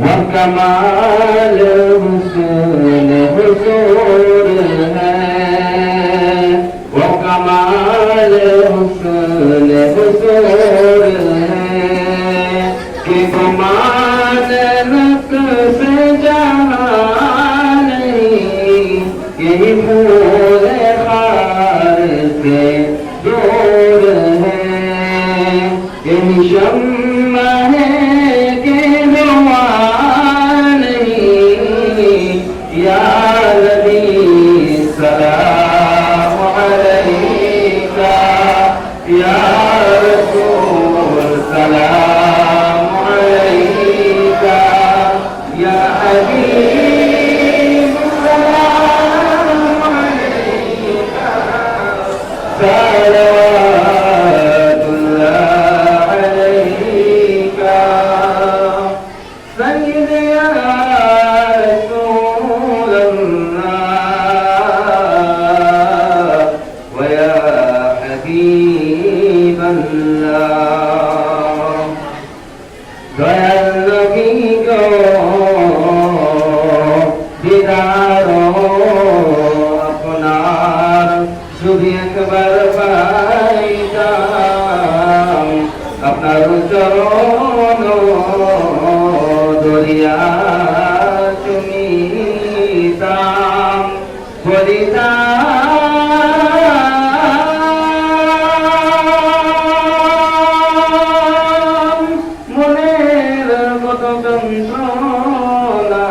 कमाल हुसूर हुसूर है। वो कमाल हुसूर हुसूर है। कि गुमान नक से नहीं यही फूल खार से दूर है। यही शम्मा है Yeah. হাবিব দয়াল নবী গো দিদার আপনার যদি একবার পাইতাম আপনার দরিয়া তুমি তাম বলিতাম না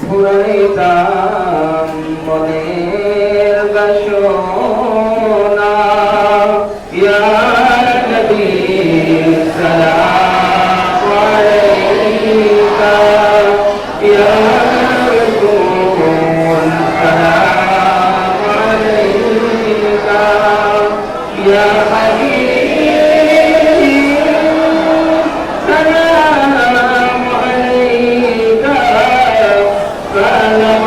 ফুরাইতাম মনে فأنا